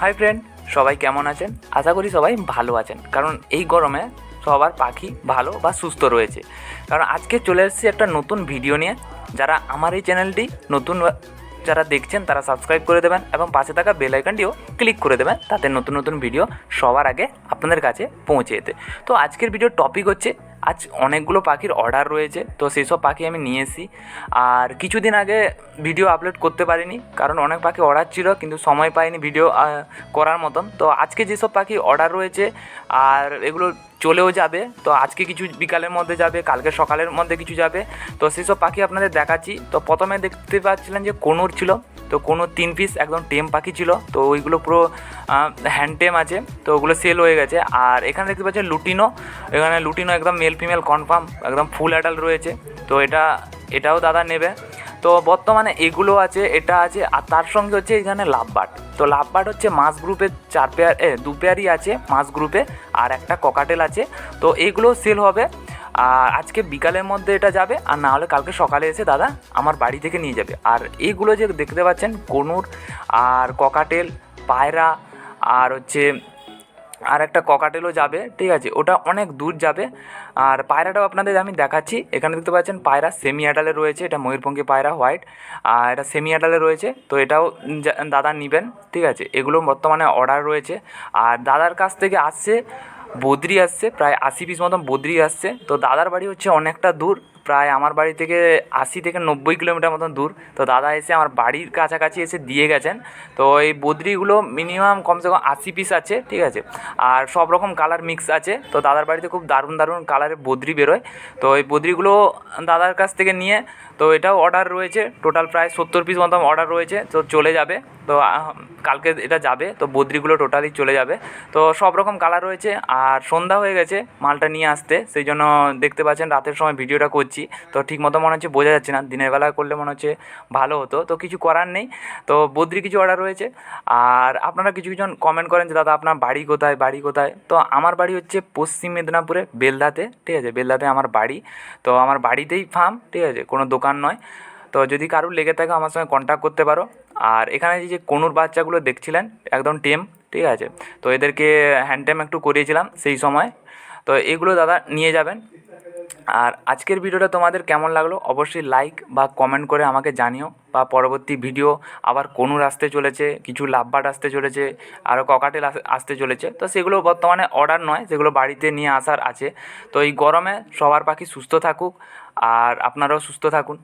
Hi friend সবাই কেমন আছেন? আশা করি সবাই ভালো আছেন। কারণ এই গরমে সবার পাখি ভালো বা সুস্থ রয়েছে। কারণ আজকে চলে এসেছি একটা নতুন ভিডিও নিয়ে। যারা আমার এই চ্যানেলটি নতুন যারা দেখছেন, তারা সাবস্ক্রাইব করে দেবেন এবং পাশে থাকা বেল আইকনটিও ক্লিক করে দেবেন। তাতে নতুন নতুন ভিডিও সবার আগে আপনাদের কাছে পৌঁছে যেতে। তো আজকের ভিডিওর টপিক হচ্ছে আজ অনেকগুলো পাখির অর্ডার রয়েছে, তো সেই সব পাখি আমি নিয়ে এসেছি। আর কিছুদিন আগে ভিডিও আপলোড করতে পারিনি, কারণ অনেক পাখি অর্ডার ছিল, কিন্তু সময় পাইনি ভিডিও করার মতন। তো আজকে যেসব পাখি অর্ডার রয়েছে, আর এগুলো চলেও যাবে, তো আজকে কিছু বিকালের মধ্যে যাবে, কালকে সকালের মধ্যে কিছু যাবে, তো সেসব পাখি আপনাদের দেখাচ্ছি। তো প্রথমে দেখতে পাচ্ছিলেন যে কোনুর ছিল তো কোনো তিন পিস একদম টেম পাখি ছিল, তো ওইগুলো পুরো হ্যান্ড টেম আছে, তো ওগুলো সেল হয়ে গেছে। আর এখানে দেখতে পাচ্ছেন লুটিনো, এখানে লুটিনো একদম মেল ফিমেল কনফার্ম একদম ফুল অ্যাডাল্ট রয়েছে। তো এটা, এটাও দাদা নেবে। তো বর্তমানে এগুলো আছে, এটা আছে, আর তার সঙ্গে হচ্ছে এখানে লাভবাট তো লাভবাট হচ্ছে মাস গ্রুপের চার পেয়ার দু পেয়ারই আছে মাস গ্রুপে আর একটা ককাটেল আছে। তো এইগুলো সেল হবে। আর আজকে বিকালের মধ্যে এটা যাবে, আর না হলে কালকে সকালে এসে দাদা আমার বাড়ি থেকে নিয়ে যাবে। আর এইগুলো যে দেখতে পাচ্ছেন কনুর আর ককাটেল, পায়রা, আর হচ্ছে আর একটা ককাটেলও যাবে, ঠিক আছে? ওটা অনেক দূর যাবে। আর পায়রাটাও আপনাদের আমি দেখাচ্ছি। এখানে দেখতে পাচ্ছেন পায়রা সেমি অ্যাডালে রয়েছে, এটা ময়ূরপঙ্খী পায়রা, হোয়াইট। আর এটা সেমি অ্যাডালে রয়েছে, তো এটাও দাদা নেবেন, ঠিক আছে? এগুলো বর্তমানে অর্ডার রয়েছে। আর দাদার কাছ থেকে আসছে বদ্রি আসছে প্রায় আশি পিস মতন বদ্রি আসছে। তো দাদার বাড়ি হচ্ছে অনেকটা দূর। প্রায় আমার বাড়ি থেকে আশি থেকে নব্বই কিলোমিটার মতন দূর। তো দাদা এসে আমার বাড়ির কাছাকাছি এসে দিয়ে গেছেন। তো এই বদ্রিগুলো মিনিমাম কমসে কম আশি পিস আছে, ঠিক আছে? আর সব রকম কালার মিক্স আছে। তো দাদার বাড়িতে খুব দারুণ দারুণ কালারের বদ্রি বেরোয়। তো এই বদ্রিগুলো দাদার কাছ থেকে নিয়ে, তো এটাও অর্ডার রয়েছে। টোটাল প্রায় সত্তর পিস মতন অর্ডার রয়েছে। তো চলে যাবে। তো কালকে এটা যাবে। তো বদ্রিগুলো টোটালি চলে যাবে। তো সব রকম কালার রয়েছে। আর সন্ধ্যা হয়ে গেছে মালটা নিয়ে আসতে। সেই জন্য দেখতে পাচ্ছেন রাতের সময় ভিডিওটা করছি। তো ঠিক মতো মনে হচ্ছে বোঝা যাচ্ছে না। দিনের বেলা করলে মনে হচ্ছে ভালো হতো। তো কিছু করার নেই। তো বদ্রি কিছু অর্ডার রয়েছে। আর আপনারা কিছু কিছুজন কমেন্ট করেন যে, দাদা, আপনার বাড়ি কোথায়? বাড়ি কোথায়? তো আমার বাড়ি হচ্ছে পশ্চিম মেদিনীপুরে, বেলদাতে, ঠিক আছে? বেলদাতে আমার বাড়ি। তো আমার বাড়িতেই ফার্ম ঠিক আছে? কোনো দোকান নয়। তো যদি কারোর লেগে থাকে আমার সঙ্গে কন্ট্যাক্ট করতে পারো। আর এখানে যে কোনুর বাচ্চাগুলো দেখছিলেন, একদম টেম ঠিক আছে? তো এদেরকে হ্যান্ড টেম একটু করিয়েছিলাম সেই সময়। তো এগুলো দাদা নিয়ে যাবেন। আর আজকের ভিডিওটা তোমাদের কেমন লাগল? অবশ্যই লাইক বা কমেন্ট করে আমাকে জানিও বা পরবর্তী ভিডিও আবার কোনুর আসতে চলেছে, কিছু লাভবাট আসতে চলেছে আরও ককাটেল আস- আসতে চলেছে। তো সেগুলো বর্তমানে অর্ডার নয়, সেগুলো বাড়িতে নিয়ে আসার আছে। তো এই গরমে সবার পাখি সুস্থ থাকুক আর আপনারাও সুস্থ থাকুন।